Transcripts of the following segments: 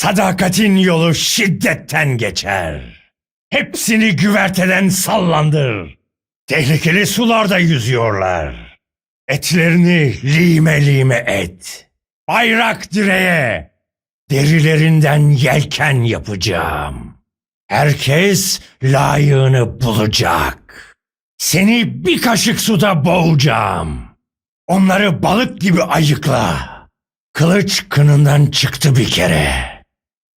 Sadakatin yolu şiddetten geçer. Hepsini güverteden sallandır. Tehlikeli sularda yüzüyorlar. Etlerini lime lime et. Bayrak direğe. Derilerinden yelken yapacağım. Herkes layığını bulacak. Seni bir kaşık suda boğacağım. Onları balık gibi ayıkla. Kılıç kınından çıktı bir kere.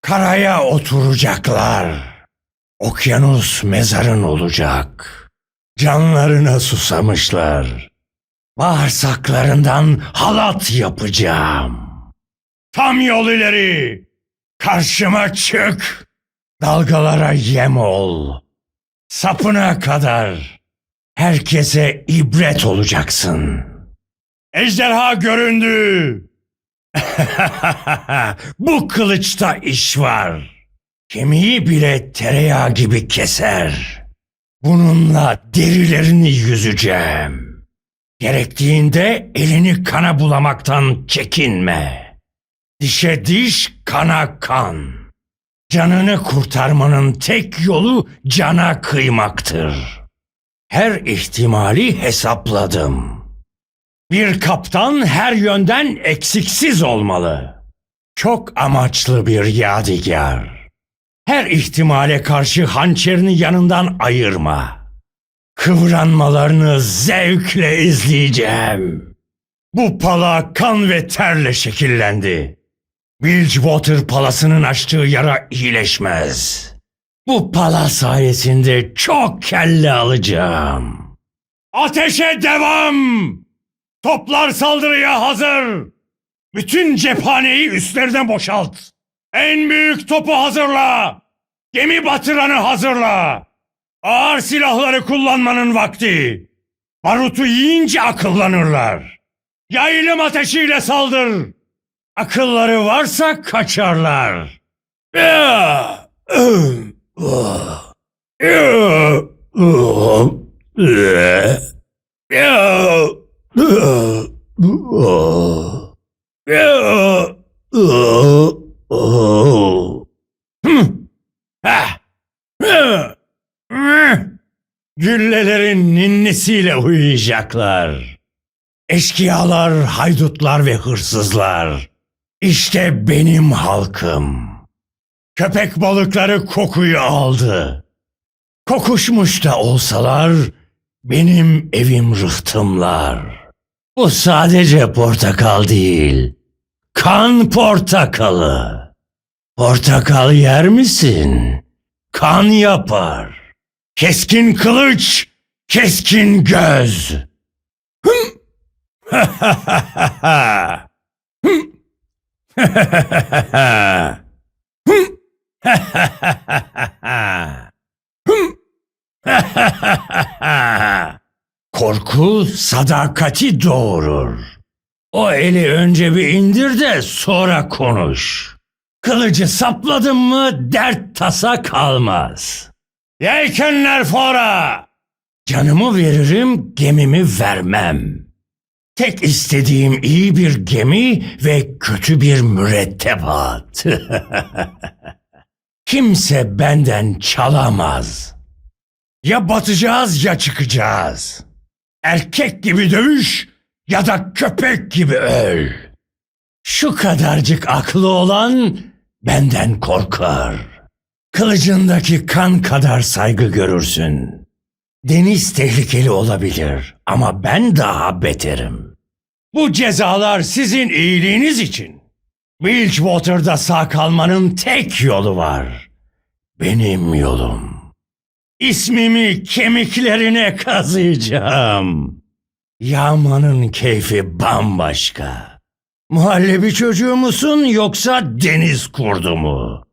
Karaya oturacaklar. Okyanus mezarın olacak. Canlarına susamışlar. Bağırsaklarından halat yapacağım. Tam yol ileri. Karşıma çık. Dalgalara yem ol. Sapına kadar herkese ibret olacaksın. Ejderha göründü. Bu kılıçta iş var. Kemiği bile tereyağı gibi keser. Bununla derilerini yüzeceğim. Gerektiğinde elini kana bulamaktan çekinme. Dişe diş, kana kan. Canını kurtarmanın tek yolu cana kıymaktır. Her ihtimali hesapladım. Bir kaptan her yönden eksiksiz olmalı. Çok amaçlı bir yadigar. Her ihtimale karşı hançerini yanından ayırma. Kıvranmalarını zevkle izleyeceğim. Bu pala kan ve terle şekillendi. Bilgewater palasının açtığı yara iyileşmez. Bu pala sayesinde çok kelle alacağım. Ateşe devam! Toplar saldırıya hazır! Bütün cephaneyi üstlerine boşalt. En büyük topu hazırla. Gemi batıranı hazırla. Ağır silahları kullanmanın vakti. Barutu yiyince akıllanırlar. Yaylım ateşiyle saldır. Akılları varsa kaçarlar. Güllelerin ninnisiyle uyuyacaklar. Eşkıyalar, haydutlar ve hırsızlar. İşte benim halkım. Köpek balıkları kokuyu aldı. Kokuşmuş da olsalar benim evim rıhtımlar. Bu sadece portakal değil. Kan portakalı. Portakal yer misin? Kan yapar. Keskin kılıç, keskin göz. Hım! Hım! Hım! Korku sadakati doğurur. O eli önce bir indir de sonra konuş. Kılıcı sapladın mı dert tasa kalmaz. Yelkenler fora! Canımı veririm, gemimi vermem. Tek istediğim iyi bir gemi ve kötü bir mürettebat. Kimse benden çalamaz. Ya batacağız ya çıkacağız. Erkek gibi dövüş ya da köpek gibi öl. Şu kadarcık aklı olan benden korkar. Kılıcındaki kan kadar saygı görürsün. Deniz tehlikeli olabilir ama ben daha beterim. Bu cezalar sizin iyiliğiniz için. Bilgewater'da sağ kalmanın tek yolu var. Benim yolum. İsmimi kemiklerine kazıyacağım. Yağmanın keyfi bambaşka. Muhallebi çocuğu musun yoksa deniz kurdu mu?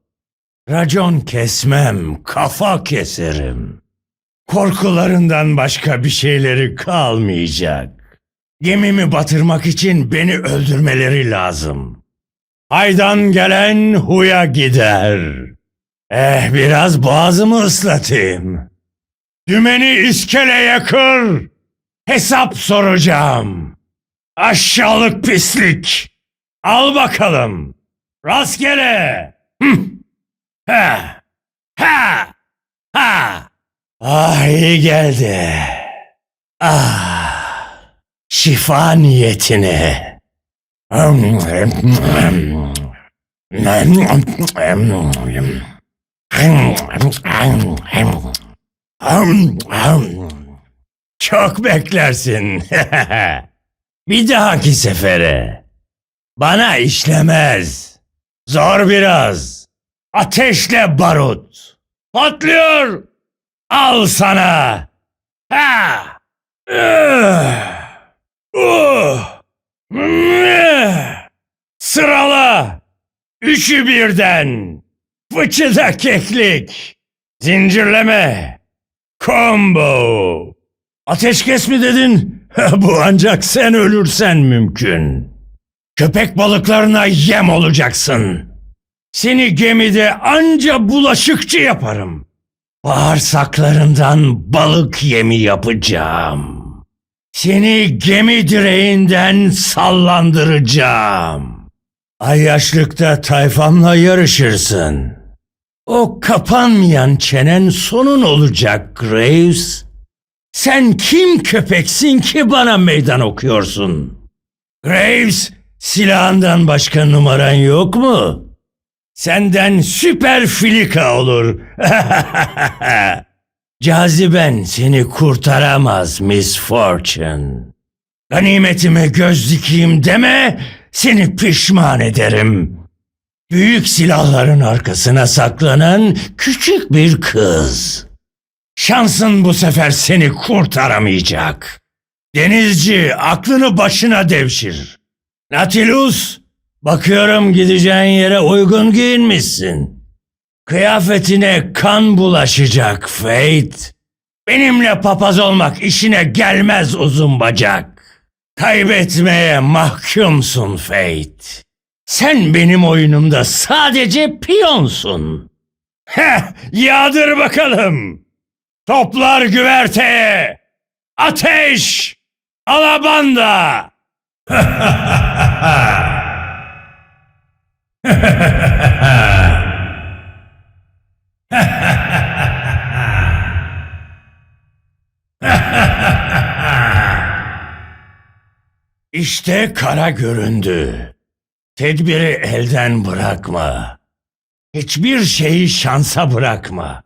Racon kesmem, kafa keserim. Korkularından başka bir şeyleri kalmayacak. Gemimi batırmak için beni öldürmeleri lazım. Haydan gelen huya gider. Eh biraz boğazımı ıslatayım. Dümeni iskeleye kır. Hesap soracağım. Aşağılık pislik. Al bakalım. Rastgele. Hı. Ha. Ha. Ha. Ah iyi geldi. Ah. Şifa niyetine. Çok beklersin. Bir dahaki sefere. Bana işlemez. Zor biraz. Ateşle barut. Patlıyor. Al sana. Ha. Sırala. Üçü birden. Fıçıda keklik. Zincirleme. Combo. Ateşkes mi dedin? Bu ancak sen ölürsen mümkün. Köpek balıklarına yem olacaksın. Seni gemide anca bulaşıkçı yaparım. Bağırsaklarından balık yemi yapacağım. Seni gemi direğinden sallandıracağım. Ay yaşlıkta tayfamla yarışırsın. O kapanmayan çenen sonun olacak Graves. Sen kim köpeksin ki bana meydan okuyorsun? Graves, silahından başka numaran yok mu? Senden süper filika olur. Caziben seni kurtaramaz Miss Fortune. Ganimetime göz dikeyim deme, seni pişman ederim. Büyük silahların arkasına saklanan küçük bir kız. Şansın bu sefer seni kurtaramayacak. Denizci aklını başına devşir. Nautilus, bakıyorum gideceğin yere uygun giyinmişsin. Kıyafetine kan bulaşacak Fate. Benimle papaz olmak işine gelmez uzun bacak. Kaybetmeye mahkumsun Fate. Sen benim oyunumda sadece piyonsun. Heh, yağdır bakalım. Toplar güverteye. Ateş! Alabanda! İşte kara göründü. Tedbiri elden bırakma. Hiçbir şeyi şansa bırakma.